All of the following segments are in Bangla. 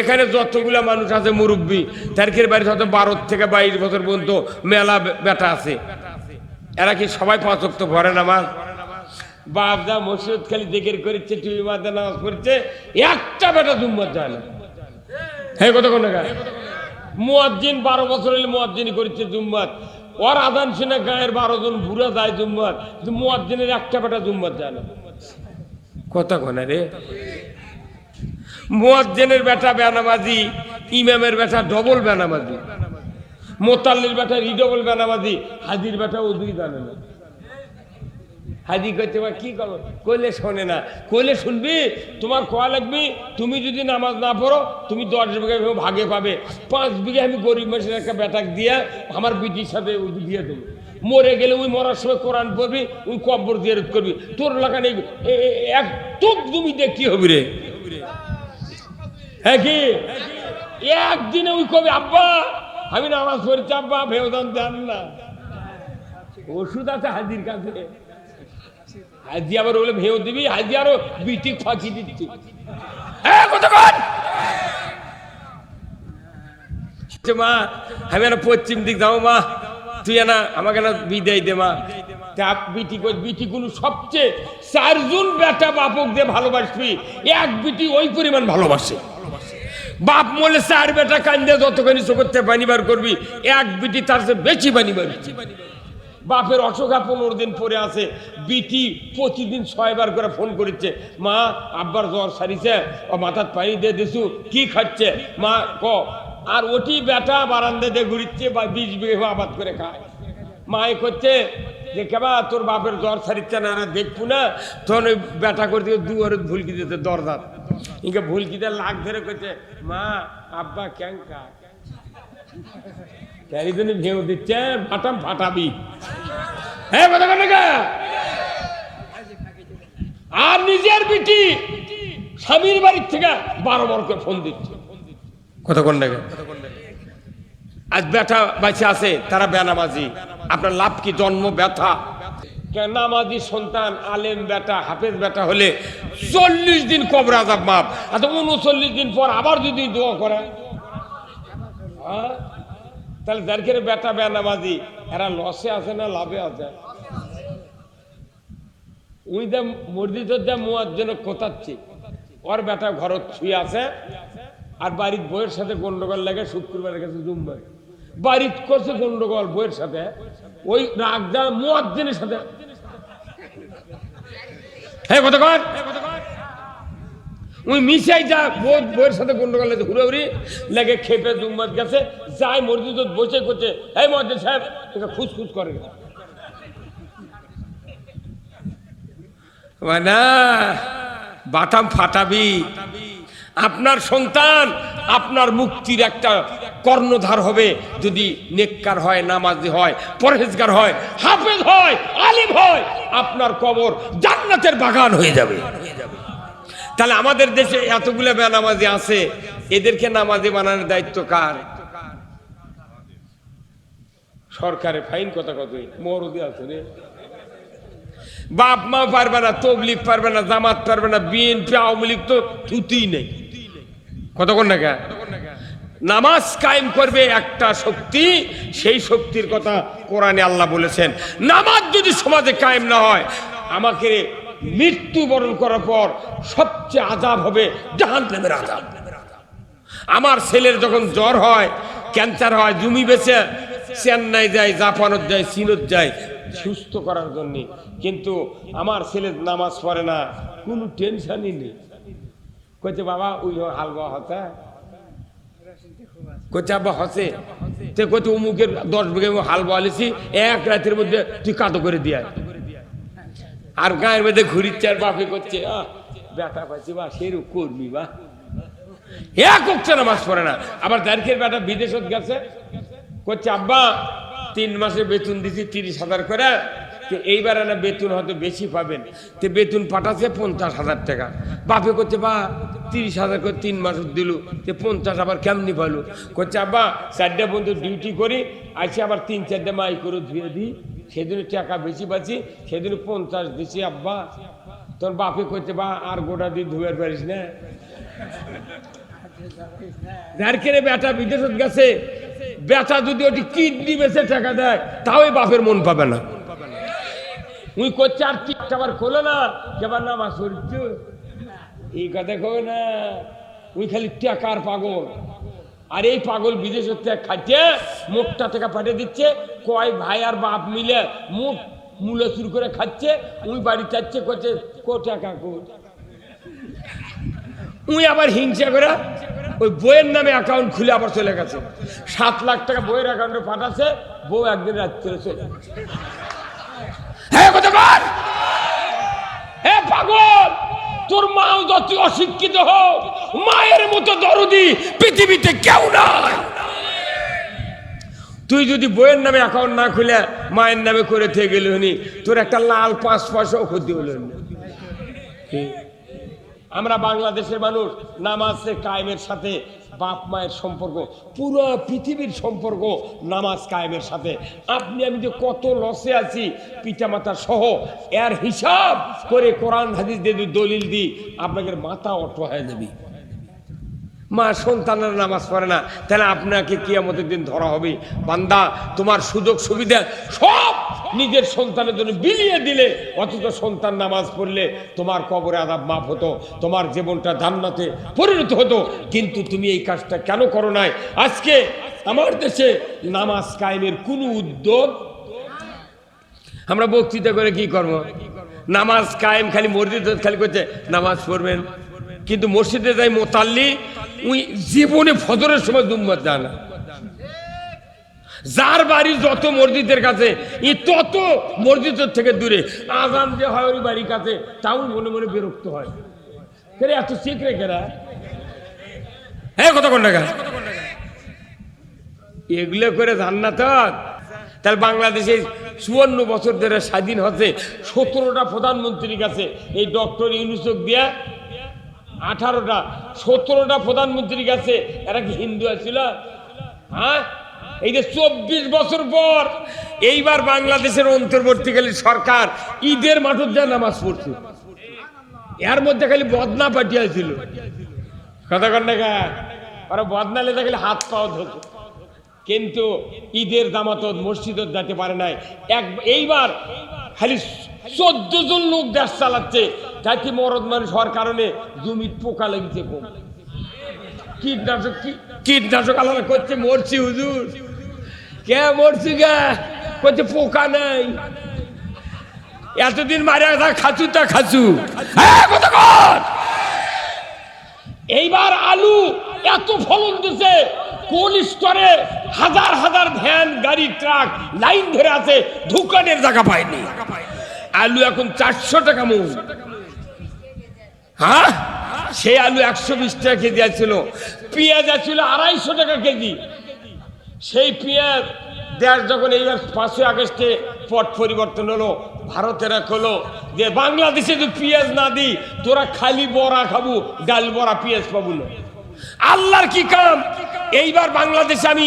এখানে যতগুলা মানুষ আছে, মুরব্বী, তারকের বাড়ি হয়তো বারো থেকে বাইশ বছর পর্যন্ত মেলা বেটা আছে। এরা কি সবাই পাঁচ অক্ত ভরে নামাজ? বাপ যা মসজিদ খালি দেখের করেছে, টিভি মাঝে নামাজ পড়ছে, একটা বেটা জুম্মত যায় না। হ্যাঁ কত কোন মুয়াজ্জিন বারো বছর হলে মুয়াজ্জিন করেছে জুম্মাত ওর আদান শুনে গায়ের বারো জন বুড়া যায় জুম্মাত কিন্তু মুয়াজ্জিনের একটা বেটা জুম্মাত যায় না। কথা কোনা রে। মুয়াজ্জিনের বেটা বেনামাজি, ইমামের বেটা ডবল বেনামাজি, মোতাল্লির বেটা রিডবল বেনামাজি, হাজির বেটা ও দুই জানে না। হাজি করতে বা কি করো কইলে শোনে না। কইলে শুনবি, তোমার কোয়া লাগবে, তুমি যদি নামাজ না পড়ো, তুমি দশ বিঘা ভাগে পাবে। পাঁচ বিঘা আমি গরিব মানুষের একটা বেটাক দিয়ে আমার বিটির সাথে ওই দিয়ে দেবো। মরে গেলে ওই মরার সময় কোরআন পড়বি, ওই কব্বর দিয়ে করবি। তোর লাগা নেই এক টুক তুমি কি হবি রে? হ্যাঁ কি? একদিনে ওই কবি, আব্বা, আমি নামাজ পড়ছি, আব্বা ভেউদান দেন না। ওষুধ আছে হাজির কাছে। হাজি আবার বলে ভেউ দিবি? হাজি আরও বিটি ফাঁকি দিচ্ছি। মা, আমি না পশ্চিম দিক যাও, মা। তুই না আমাকে না বিদায় দে, মা। তা বিটি কই বিটি গুলো সবচেয়ে চারজন বেটা বাপক দিয়ে ভালোবাসবি। এক বিটি ওই পরিমাণ ভালোবাসে। বাপ মলে চার বেটা কান্দে, যতখানি চোখতে পানি বার করবি, এক বিটি তার চেয়ে বেশি পানি বার বাপের অসুখা পনেরো দিন পরে আছে, বিটি প্রতিদিন ছয়বার করে ফোন করেছে, মা, আব্বার জ্বর সারিছে, ও মাথার পানি দিয়ে দিছু, কি খাচ্ছে? মা ক, আর ওটি বেটা বারান্দা দিয়ে ঘুরিচ্ছে, বা বিষ বিঘে আবাদ করে খায়। মা এ করছে, যে কেবা তোর বাপের জ্বর সারিচ্ছে না দেখব না তখন ওই বেটা করে করতে দুয়ারে ভুলকি দিতে দরদার লাগ ধরে করছে মা আব্বা ক্যাঙ্কা তাই জন্য ভেউ দিচ্ছে ফাটাম ফাটাবি। হ্যাঁ কথা আর নিজের বিটি স্বামীর বাড়ির থেকে বারো ফোন দিচ্ছে। কথা কোন আজ ব্যথা বাঁচে আছে তারা বেনামাজি। আপনার লাভ কি? জন্ম ব্যথা? নামাজি সন্তান, আলেম বেটা, হাফেজ বেটা হলে চল্লিশ দিন কবর আজাব মাপ আচ্ছা উনচল্লিশ দিন পর আবার যদি দোয়া করে। হ্যাঁ? তাহলে যার বেটা বেনামাজি এরা লসে আছে না লাভে আছে? উনি দা মসজিদের যা মুয়ার জন্য কোথাচ্ছে, ওর বেটা ঘরত শুয়ে আছে, আর বাড়ির বইয়ের সাথে গন্ডগোল লাগে, শুক্রবারের কাছে জুম্বার বাড়ির করছে গন্ডগোল বইয়ের সাথে। ওই রাগদা মুয়াজ্জিনের সাথে। হ্যাঁ কত কর। ওই মিশাই যা বই বইয়ের সাথে গন্ডগোল ঘুরে ঘুরি লাগে খেপে জুম্মাত গেছে, যাই মসজিদ বসে করছে। এই মসজিদ সাহেব এটা খুসখুস করে। না বাটাম ফাটাবি। আপনার সন্তান আপনার মুক্তির একটা কর্ণধার হবে। যদি নেককার হয়, নামাজি হয়, পরহেজগার হয়, হাফেজ হয়, আলিম হয়, আপনার কবর জান্নাতের বাগান হয়ে যাবে। তাহলে আমাদের দেশে এতগুলো বেনামাজি আছে। এদেরকে নামাজি বানানোর দায়িত্ব কার? সরকারে ফাইন কথা কত? মরদি আছে রে। বাপ মা পারবে না, তবলিগ পারবে না, জামাত পারবে না, বিএনপি, আওয়ামী লীগ তো থুতিই নেই। কতক্ষণ না কে? নামাজ কায়েম করবে একটা শক্তি, সেই শক্তির কথা কোরআনে আল্লাহ বলেছেন। নামাজ যদি সমাজে কায়েম না হয়, আমাকে মৃত্যুবরণ করার পর সবচেয়ে আজাব হবে জাহান নামের আজাব আমার ছেলের যখন জ্বর হয়, ক্যান্সার হয়, জমি বেচে চেন্নাই যায়, জাপানত যায়, চীনত যায়, সুস্থ করার জন্য। কিন্তু আমার ছেলে নামাজ পড়ে না, কোনো টেনশনই নেই। কইছে, বাবা, ওই হালবা হতা কইছে আব্বা হসে। তে কইছে অমুকের দশ বিঘে হাল বালিছি, এক রাতের মধ্যে তুই কাতো করে দিয়ে। আর গায়ের মধ্যে ঘুরিচ্ছে আর বাপে করছে বেটা পাচ্ছি বা সেরু করবি বা। এক হচ্ছে নামাজ পড়ে না। আবার দার্কের বেটা বিদেশত গেছে, করছে, আব্বা, তিন মাসে বেতন দিছি তিরিশ হাজার করে তো এইবার না বেতন হয়তো বেশি পাবেন। তো বেতন পাঠাচ্ছে পঞ্চাশ হাজার টাকা। বাপে করছে বা, তিরিশ হাজার করে তিন মাস দিল। তো পঞ্চাশ আবার কেমনি পালো করছে আব্বা, চারটে বন্ধু ডিউটি করি আসে আবার তিন চারটে মাই করে ধুয়ে দিই। সেদিন টাকা বেশি পাচ্ছি, সেদিন পঞ্চাশ দিছি, আব্বা। তোর বাপে করছে বা, আর গোটা দিয়ে ধুয়ে পারিস না। যার বেটা বিদেশত গেছে, বেটা যদি ওটি কিডনি বেচে টাকা দেয়, তাও বাপের মন পাবে না। উই করছে আর তিনটা বার খোলো না কেবার নামাজ পড়ছো এই কথা কো না উই খালি টাকার পাগল। আর এই পাগল বিদেশের থেকে খাইছে, মুখটা থেকে পাঠিয়ে দিচ্ছে, কয় ভাই আর বাপ মিলে মুখ মূল্য শুরু করে খাচ্ছে উই বাড়ি চাচ্ছে করছে কো টাকা, কো? উই আবার হিংসা করে ওই বইয়ের নামে অ্যাকাউন্ট খুলে আবার চলে গেছে। সাত লাখ টাকা বইয়ের অ্যাকাউন্টে পাঠাচ্ছে, বউ একদিন রাত্রে চলে গেছে। হ্যাঁ হে পাগল, তোর মাও যত অশিক্ষিত হোক, মায়ের মতো দরদি পৃথিবীতে কেউ নাই তুই যদি বইয়ের নামে অ্যাকাউন্ট না খুলে, মায়ের নামে করে থেকে গেলি তোর একটা লাল পাঁচ পয়সাও ক্ষতি হলো না? আমরা বাংলাদেশের মানুষ, নামাজে কায়েমের সাথে, বাপ মায়ের সম্পর্ক, পুরো পৃথিবীর সম্পর্ক নামাজ কায়েমের সাথে। আপনি, আমি যে কত লসে আছি, পিতামাতা সহ, এর হিসাব করে কোরআন, হাদিস দিয়ে দলিল দিই, আপনাদের মাথা অটো হয়ে যাবে। মা সন্তানের নামাজ পড়ে না। তাহলে আপনাকে কিয়ামতের দিন ধরা হবে। বান্দা, তোমার সুযোগ সুবিধা সব নিজের সন্তানের জন্য বিলিয়ে দিলে, অথচ সন্তান নামাজ পড়লে তোমার কবরে আদাব মাফ হতো, তোমার জীবনটা জান্নাতে পরিণত হতো। কিন্তু তুমি এই কাজটা কেন করো নাই? আজকে আমার দেশে নামাজ কায়েমের কোনো উদ্যোগ আমরা বক্তৃতা করে কি করব? নামাজ কায়েম খালি মসজিদ খালি করছে, নামাজ পড়বেন। কিন্তু মসজিদে যাই মোতাল্লি, উই জীবনে ফজরের সময় দুম্মত যায় না। যার বাড়ি যত মসজিদের কাছে ই তত মসজিদের থেকে দূরে। আজান যে হয় ওই বাড়ির কাছে, তাও মনে মনে বিরক্ত হয়। কেরে, এত শিখ রে কেরা? হ্যাঁ কত কোন টাকা এগুলো করে জান্নাত তাহলে বাংলাদেশে চুয়ান্ন বছর ধরে স্বাধীন হচ্ছে সতেরোটা প্রধানমন্ত্রীর কাছে এই ডক্টর ইউনুসক দিয়া আঠারোটা, সতেরোটা প্রধানমন্ত্রীর কাছে এরা কি হিন্দু আছিল? হ্যাঁ? এই যে চব্বিশ বছর পর এইবার বাংলাদেশের অন্তর্বর্তীকালীন সরকার ঈদের মাঠের যা নামাজ পড়ছে। এর মধ্যে খালি বদনা পাঠিয়েছিল কথা কন না ওরা বদনা লেদা খালি হাত পাও ধরতো। কিন্তু ঈদের জামাতত মসজিদত যেতে পারে নাই। এক এইবার খালি চোদ্দ জন লোক দেশ চালাচ্ছে। যাতে মরদ মানুষ হওয়ার কারণে জমির পোকা লেগেছে কম কীটনাশক কীটনাশক আলাদা করছে, মরছি হুজুর। কে মরছি গা? করছে পোকা নাই। এতদিন মারা থা খাচু তা খাচু। এইবার আলু এত ফলন দিছে কোল্ড স্টোরে হাজার হাজার ভ্যান, গাড়ি, ট্রাক লাইন ধরে আছে, দোকানের জায়গা পায়নি। আলু এখন চারশো টাকা মূল। হ্যাঁ? সেই আলু একশো বিশ টাকা কেজি আছিল। পেঁয়াজ আছিল আড়াইশো টাকা কেজি। সেই পেঁয়াজ দেশ যখন এইবার পাঁচই আগস্টে পট পরিবর্তন হলো, ভারতের হলো যে বাংলাদেশে যদি পেঁয়াজ না দিই, তোরা খালি বড়া খাব, ডাল বড়া পেঁয়াজ পাবো না। আল্লাহর কি কাম? এইবার বাংলাদেশে আমি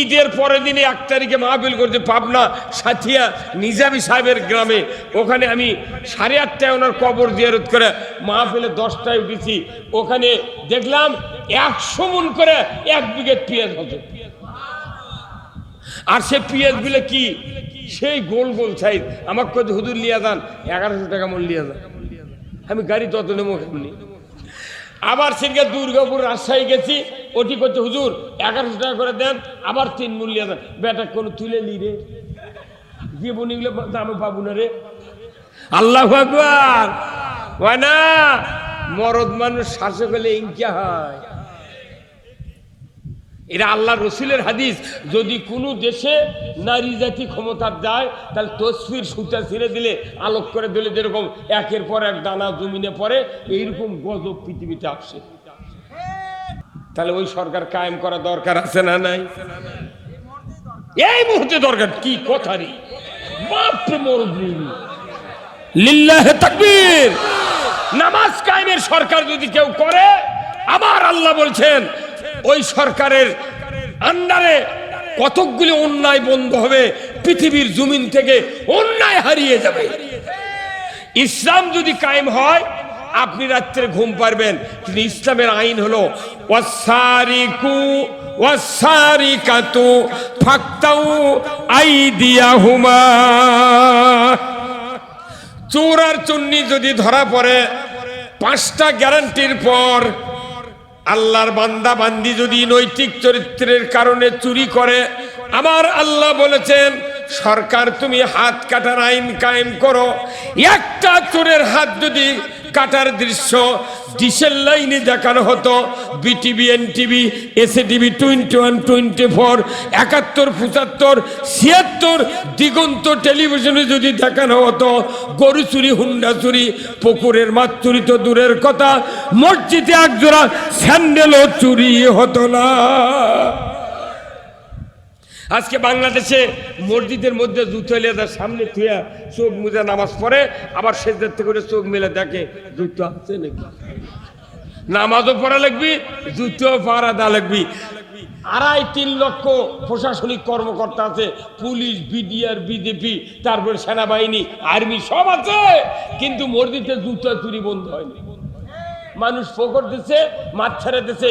ঈদের পরের দিনে এক তারিখে মাহফিল করতে পাবনা সাথিয়া নিজামি সাহেবের গ্রামে। ওখানে আমি সাড়ে আটটায় ওনার কবর জিয়ারত করে মাহফিলে দশটায় উঠেছি। ওখানে দেখলাম একশো মন করে এক বিঘে পেঁয়াজ হতো আর সে পেঁয়াজগুলো কি? সেই গোল গোল সাইজ। আমার কত হুদুর লিয়া যান। এগারোশো টাকা মূল লিয়া যান। আমি গাড়ি তত নেব আবার সেদিকে দুর্গাপুর রাজশাহী গেছি, ওটি করছে, হুজুর, এগারোশো টাকা করে দেন, আবার তিন মূল্য দেন। বেটা, কোনো তুলে নি রে। জীবনীগুলো দামে পাবো না রে। আল্লাহ ভগবান না? মরদ মানুষ শাসক হলে ইনকা হয়। এরা আল্লাহ রসুলের হাদিস। যদি কোনো দেশে নারী জাতি ক্ষমতার যায়, তাহলে তসফির সুতা ছিঁড়ে দিলে, আলোক করে দিলে যেরকম একের পর এক দানা জমিনে পড়ে, এইরকম গজব পৃথিবীতে আসছে তাহলে ওই সরকার কায়েম করা দরকার আছে না নাই? এই মুহূর্তে দরকার কি কথা রে? বাপরে মরদ লিল্লাহে তাকবীর। নামাজ কায়েমের সরকার যদি কেউ করে, আবার আল্লাহ বলছেন ওই সরকারের আন্ডারে কতকগুলি অন্যায় বন্ধ হবে, পৃথিবীর জমিন থেকে অন্যায় হারিয়ে যাবে। ইসলাম যদি কায়েম হয়, আপনি রাত্রে ঘুম পারবেন, কিন্তু ইসলামের আইন হলো, ওয়াসারিকু, ওয়াসারিকাতু, ফাক্তাউ আইদিয়াহুমা। চোর আর চুন্নি যদি ধরা পড়ে, পাঁচটা গ্যারান্টির পর আল্লাহর বান্দা বান্দি যদি নৈতিক চরিত্রের কারণে চুরি করে, আমার আল্লাহ বলেছেন, সরকার তুমি হাত কাটার আইন কায়েম করো। একটা চোরের হাত যদি কাটার দৃশ্য, ডিসেল লাইনে দেখানো হতো, BTV, NTV SA TV twenty one, twenty four, একাত্তর, পঁচাত্তর, ছিয়াত্তর দিগন্ত টেলিভিশনে যদি দেখানো হতো, গরু চুরি, হুন্ডা চুরি, পুকুরের মাছ চুরি তো দূরের কথা, মসজিদে একজোড়া স্যান্ডেলও চুরি হতো না। আজকে বাংলাদেশে মসজিদের মধ্যে জুতো এলে তার সামনে থুয়া চোখ মুজে নামাজ পড়ে, আবার সেজদার থেকে করে চোখ মেলে দেখে জুতো আছে নাকি? নামাজও পড়া লাগবি জুতো পাড়া দেওয়া লাগবি। আড়াই তিন লক্ষ প্রশাসনিক কর্মকর্তা আছে, পুলিশ, বিডিআর, বিজেপি, তারপরে সেনাবাহিনী, আর্মি সব আছে, কিন্তু মসজিদে জুতো চুরি বন্ধ হয়নি। মানুষ ফোকর দিচ্ছে মাছ ছেড়ে দিচ্ছে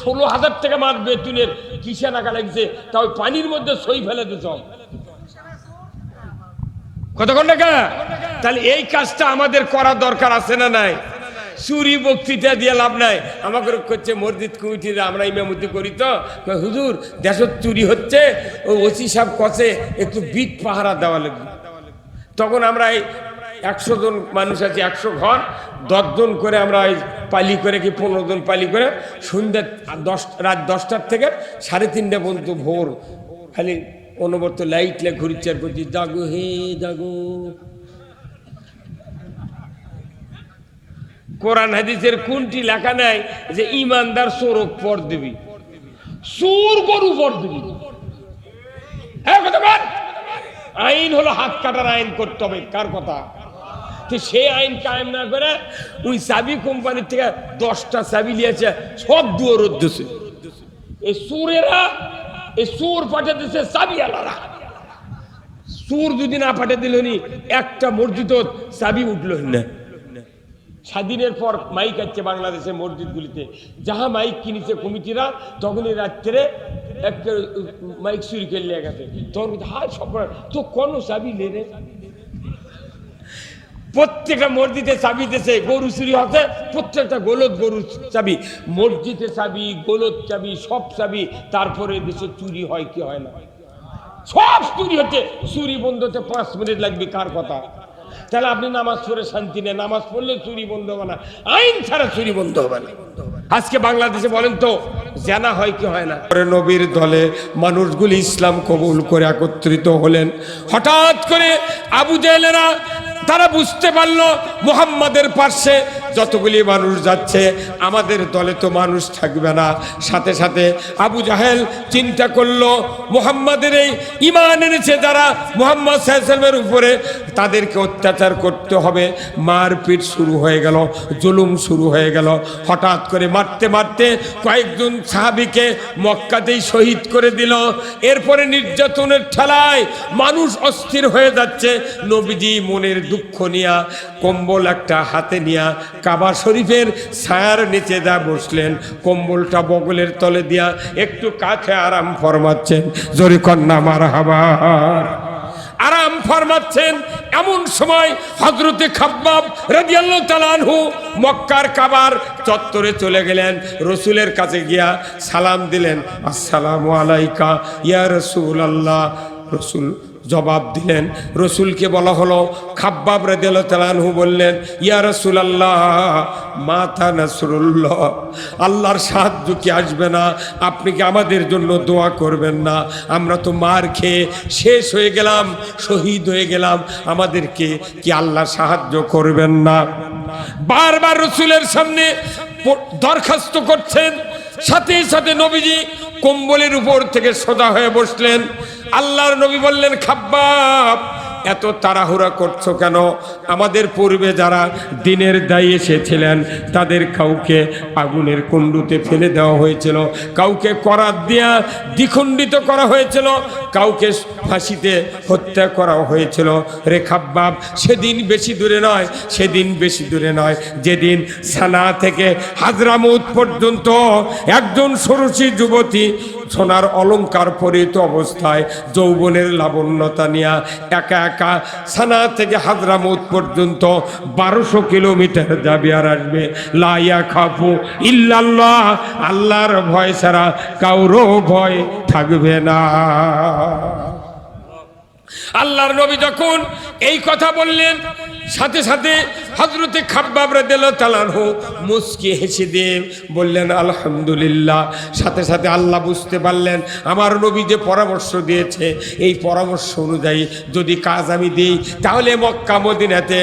ষোলো হাজার টাকা মাছ বেতনের কিসে টাকা লাগছে? তা ওই পানির মধ্যে সই ফেলে দিছ। কতক্ষণ টাকা? তাহলে এই কাজটা আমাদের করা দরকার আছে না নাই? চুরি, বক্তৃতা দিয়ে লাভ নাই। আমাকে করছে, মসজিদ কমিটির আমরা ইমামতি করি তো। হুজুর, দেশত চুরি হচ্ছে, ও ওসি সাহেব কষে একটু বিট পাহারা দেওয়া লাগবে। তখন আমরা এই একশো জন মানুষ আছে, একশো ঘর দশজন করে আমরা এই পালি করে কি পনেরো জন পালি করে সন্ধ্যা দশ, রাত দশটার থেকে সাড়ে তিনটা পর্যন্ত ভোর খালি অনবর্ত লাইট লে ঘুরিচ্ছে করছি, জাগো হে, জাগো। কোরআন হাদিসের কোনটি লেখা নাই যে ইমানদার চোরক পর দিবি? সুর গরু পর দিবি। হ্যাঁ। আইন হলো হাত কাটার আইন করতে হবে। কার কথা? তো সেই আইন কায়েম না করে ওই চাবি কোম্পানির থেকে দশটা চাবি নিয়েছে সব দুয়ার উদ্দেশ্যে এই সুরেরা এই সুর পাঠাতেছে চাবি আলারা সুর যদি না পাঠিয়ে দিল একটা মসজিদ চাবি উঠল না স্বাধীনের পর মাইক আছে বাংলাদেশের মসজিদগুলিতে। যাহা মাইক কিনেছে কমিটিরা তখনই রাত্রে একটা মাইক চুরি করে গেছে। তখন বলছে, সব তো কোনো চাবি রে। প্রত্যেকটা মসজিদে চাবি দিতেছে গরু চুরি হচ্ছে, প্রত্যেকটা গোলত গরু চাবি। মসজিদে চাবি গোলত চাবি, সব চাবি, তারপরে দেশে চুরি হয় কি হয় না? সব চুরি হচ্ছে। চুরি বন্ধ হতে পাঁচ মিনিট লাগবে, কার কথা? তাহলে আপনি নামাজ পড়ে শান্তি নেই। নামাজ পড়লে চুরি বন্ধ হবে না। আইন ছাড়া চুরি বন্ধ হবে না। আজকে বাংলাদেশে বলেন তো, জানা হয় কি হয় না? নবীর দলে মানুষগুলি ইসলাম কবুল করে একত্রিত হলেন। হঠাৎ করে আবু জেলেরা তারা বুঝতে পারল মোহাম্মদের পার্শ্বে যতগুলি মানুষ যাচ্ছে, আমাদের দলে তো মানুষ থাকবে না। সাথে সাথে আবু জাহেল চিন্তা করল, মোহাম্মদের এই ইমান এনেছে যারা মোহাম্মদ সাহেবের উপরে, তাদেরকে অত্যাচার করতে হবে। মারপিট শুরু হয়ে গেল, জুলুম শুরু হয়ে গেল। হঠাৎ করে মারতে মারতে কয়েকজন সাহাবিকে মক্কাতেই শহীদ করে দিল। এরপরে নির্যাতনের ঠেলায় মানুষ অস্থির হয়ে যাচ্ছে। নবীজি মনের দুঃখ নিয়া কম্বল একটা হাতে নিয়া কাবা শরীফের ছায়ার নিচে যা বসলেন। কম্বলটা বগলের তলে দিয়া একটু কাছে আরাম ফরমাচ্ছেন। জরি কন্যা মার হাবার আরাম ফরমাচ্ছেন। এমন সময় হজরতে খাব্বাব রাদিয়াল্লাহু তাআলা আনহু মক্কার কাবার চত্বরে চলে গেলেন। রসুলের কাছে গিয়া সালাম দিলেন। আসসালামু আলাইকা ইয়া রাসূলুল্লাহ। রসুল জবাব দিলেন। রসুলকে বলা হলো, খাব্বাব রাদিয়াল্লাহু তাআলা আনহু বললেন, ইয়া রসুল আল্লাহ মাতা নাসরুল্লাহ, আল্লাহর সাহায্য কি আসবে না? আপনি কি আমাদের জন্য দোয়া করবেন না? আমরা তো মার খেয়ে শেষ হয়ে গেলাম, শহীদ হয়ে গেলাম। আমাদেরকে কি আল্লাহ সাহায্য করবেন না? বারবার রসুলের সামনে দরখাস্ত করছেন। সাথে সাথে নবীজি কম্বলের উপর থেকে সোজা হয়ে বসলেন। আল্লাহর নবী বললেন খাব্বাব এত তাড়াহুড়া করছ কেন? আমাদের পূর্বে যারা দিনের দায়ী এসেছিলেন, তাদের কাউকে আগুনের কুণ্ডুতে ফেলে দেওয়া হয়েছিল। কাউকে করাত দিয়া দ্বিখণ্ডিত করা হয়েছিল। কাউকে ফাঁসিতে হত্যা করা হয়েছিল। রেখাব্বাব সেদিন বেশি দূরে নয়, সেদিন বেশি দূরে নয়। যেদিন সানা থেকে হাজরামুদ পর্যন্ত একজন ষোড়শী যুবতী সোনার অলঙ্কার পরিত অবস্থায় যৌবনের লাবণ্যতা নিয়ে একা একা সানা থেকে হাজরামুদ পর্যন্ত বারোশো কিলোমিটার যাবে আর আসবে। লাইয়া খাফু ইল্লাল্লাহ, আল্লাহর ভয় ছাড়া কারও ভয় থাকবে না। আল্লাহর নবী যখন এই কথা বললেন সাথে সাথে হজরতে খাব্বাবরা দিল তালানহু মুস্কি হেসে দিয়ে বললেন, আলহামদুলিল্লাহ। সাথে সাথে আল্লাহ বুঝতে পারলেন, আমার নবী যে পরামর্শ দিয়েছে, এই পরামর্শ অনুযায়ী যদি কাজ আমি দিই, তাহলে মক্কা, মদিনাতে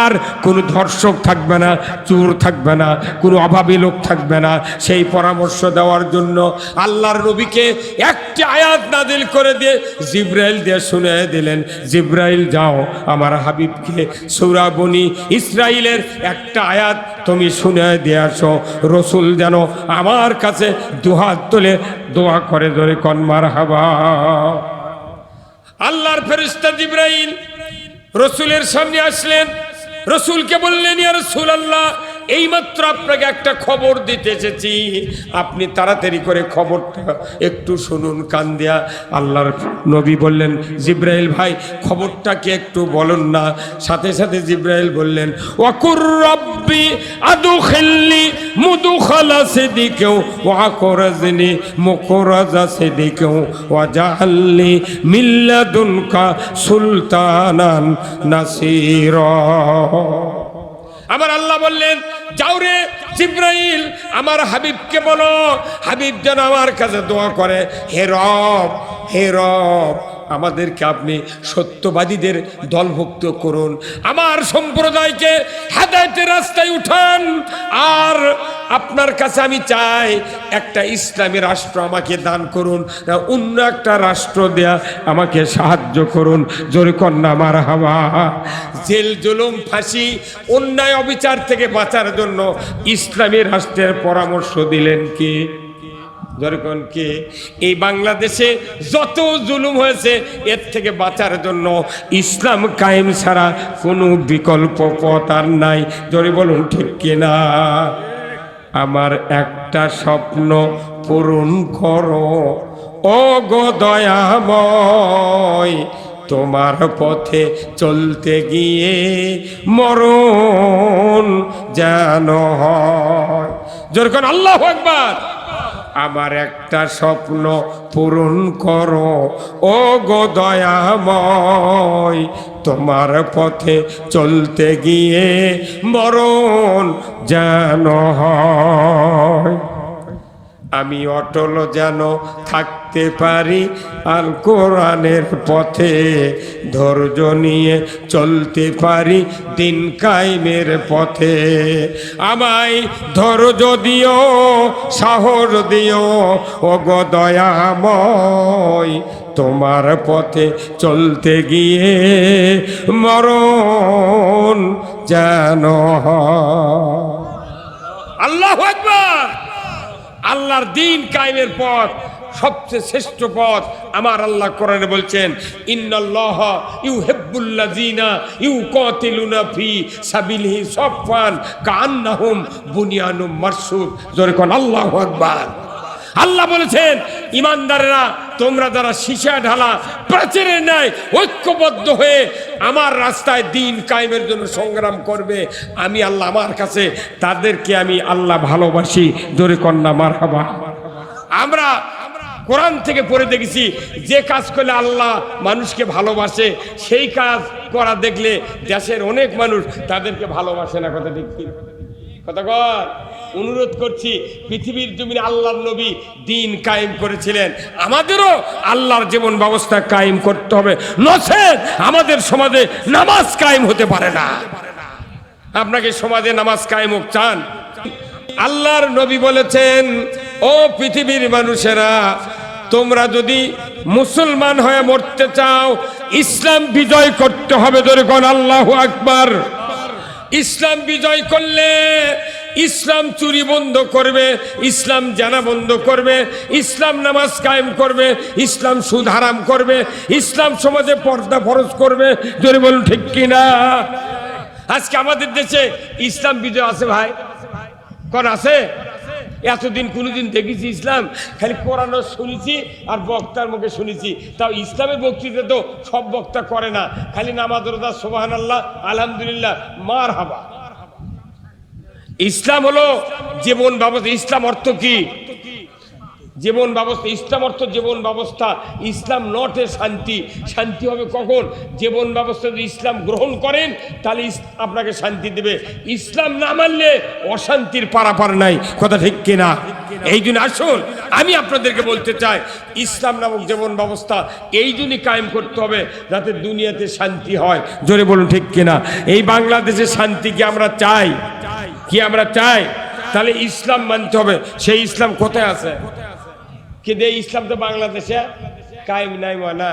আর কোনো ধর্ষক থাকবে না, চোর থাকবে না, কোনো অভাবী লোক থাকবে না। সেই পরামর্শ দেওয়ার জন্য আল্লাহর নবীকে একটি আয়াত নাদিল করে দিয়ে জিব্রাইল দিয়ে শুনে দিলেন, জিব্রাইল, যাও, আমার হাবিবকে সৌরাবনি ইসরায়েলের একটা আয়াত তুমি শুনে দিয়ে আসো। রসুল যেন আমার কাছে দুহাত তুলে দোয়া করে ধরে কনমার হাবা আল্লাহর ফেরিস্তা জিব্রাইল রসুলের সামনে আসলেন। রসুলকে বললেন, ইয়া রসুল আল্লাহ এইমাত্র আপনাকে একটা খবর দিতে এসেছি। আপনি তাড়াতাড়ি করে খবরটা একটু শুনুন, কান দেয়া। আল্লাহর নবী বললেন, জিব্রাইল ভাই, খবরটাকে একটু বলুন না। সাথে সাথে জিব্রাইল বললেন, ওয়াকুর রব্বি আদু খেললি মুদু খালা সেদিকেও, ওয়াকরাজনি মুকরাজা সেদিকেও ওয়াজাহাল্লি মিল্লাদুনকা সুলতানান নাসিরা। আমার আল্লাহ বললেন যাও রে জিব্রাইল, আমার হাবিবকে বলো। হাবিব যেন আমার কাছে দোয়া করে, হে রব হে রব। আমাদেরকে আপনি সত্যবাদীদের দলভুক্ত করুন। আমার সম্প্রদায়কে হেদায়তের রাস্তায় উঠান। আর আপনার কাছে আমি চাই একটা ইসলামী রাষ্ট্র আমাকে দান করুন অন্য একটা রাষ্ট্র দেয়া আমাকে সাহায্য করুন। জোরে কন্যা, আমার হাওয়া। জেল, জুলুম, ফাঁসি, অন্যায়, অবিচার থেকে বাঁচার জন্য ইসলামী রাষ্ট্রের পরামর্শ দিলেন কি? যেরকম কি? এই বাংলাদেশে যত জুলুম হয়েছে, এর থেকে বাঁচার জন্য ইসলাম কায়েম ছাড়া কোনো বিকল্প পথ আর নাই। জোরে বলুন, ঠিক কিনা আমার একটা স্বপ্ন পূরণ করো। ও গো দয়াময়, তোমার পথে চলতে গিয়ে মরণ যেন হয়। যেরকম আল্লাহ একবার আমার একটা স্বপ্ন পূরণ করো। ও গো দয়াময়, তোমার পথে চলতে গিয়ে মরণ যেন হয়। আমি অটল যেন থাকতে পারি আল কোরআনের পথে ধৈর্য নিয়ে চলতে পারি দিন কায়েমের পথে আমায় ধৈর্য দিও, সাহস দিও ও গো দয়াময়, তোমার পথে চলতে গিয়ে মরণ যেন। আল্লাহ একবার আল্লাহর দিন কায়েমের পথ, সবচেয়ে শ্রেষ্ঠ পথ, আমার আল্লাহ কোরআনে বলছেন, ইন্নাল্লাহ ইউহিব্বুল্লাযিনা ইউকাতিলুনা ফি সাবিলিহি সাফফান কান্নাহুম বুনিয়ানুম মারসুদ। জোরে কোন, আল্লাহু আকবার। আল্লাহ বলেছেন, ইমানদারেরা, তোমরা যারা সীসা ঢালা, প্রাচীরের ন্যায় ঐক্যবদ্ধ হয়ে আমার রাস্তায় দিন কায়েমের জন্য সংগ্রাম করবে, আমি আল্লাহ আমার কাছে, তাদেরকে আমি আল্লাহ ভালোবাসি। জোরে কন্যা মার হাবা আমরা কোরআন থেকে পড়ে দেখেছি, যে কাজ করলে আল্লাহ মানুষকে ভালোবাসে, সেই কাজ করা দেখলে দেশের অনেক মানুষ তাদেরকে ভালোবাসে না, কথা দেখছি কথা কর অনুরোধ করছি, পৃথিবীর জমিনে আল্লাহর নবী দিন কায়েম করেছিলেন। আমাদেরও আল্লাহর জীবন ব্যবস্থা কায়েম করতে হবে নচেত আমাদের সমাজে নামাজ কায়েম হতে পারে না। আপনাকে সমাজে নামাজ কায়েম হোক, চান। আল্লাহর নবী বলেছেন, ও পৃথিবীর মানুষেরা, তোমরা যদি মুসলমান হয়ে মরতে চাও, ইসলাম বিজয় করতে হবে ধরে কোন, আল্লাহ আকবার। ইসলাম বিজয় করলে ইসলাম চুরি বন্ধ করবে, ইসলাম জানা বন্ধ করবে, ইসলাম নামাজ কায়েম করবে, ইসলাম সুদ হারাম করবে, ইসলাম সমাজে পর্দা ফরজ করবে। জোরে বলুন ঠিক কিনা? আজকে আমাদের দেশে ইসলাম বিজয় আছে ভাই। কোন আছে? এতদিন কোনোদিন দেখেছি ইসলাম, খালি কোরআনও শুনেছি আর বক্তার মুখে শুনেছি। তাও ইসলামের বক্তৃতা তো সব বক্তা করে না। খালি নামাজ রোজা সোবাহান আল্লাহ আলহামদুলিল্লাহ মার হাবা ইসলাম হলো জীবন ব্যবস্থা। ইসলাম অর্থ কি? জীবন ব্যবস্থা, ইসলাম অর্থ জীবন ব্যবস্থা। ইসলাম নটে শান্তি। শান্তি হবে কখন? জীবন ব্যবস্থা যদি ইসলাম গ্রহণ করেন, তাহলে আপনাকে শান্তি দেবে। ইসলাম না মানলে অশান্তির পারাপার নাই। কথা ঠিক কিনা? এই জন্য আসুন, আমি আপনাদেরকে বলতে চাই, ইসলাম নামক জীবন ব্যবস্থা এই জন্যই কায়েম করতে হবে যাতে দুনিয়াতে শান্তি হয়। জোরে বলুন ঠিক কিনা? এই বাংলাদেশে শান্তি কি আমরা চাই? কি আমরা চাই? তাহলে ইসলাম মানতে হবে। সেই ইসলাম কোথায় আছে? কিন্তু এই ইসলাম তো বাংলাদেশে? কায়েম নাই মানা।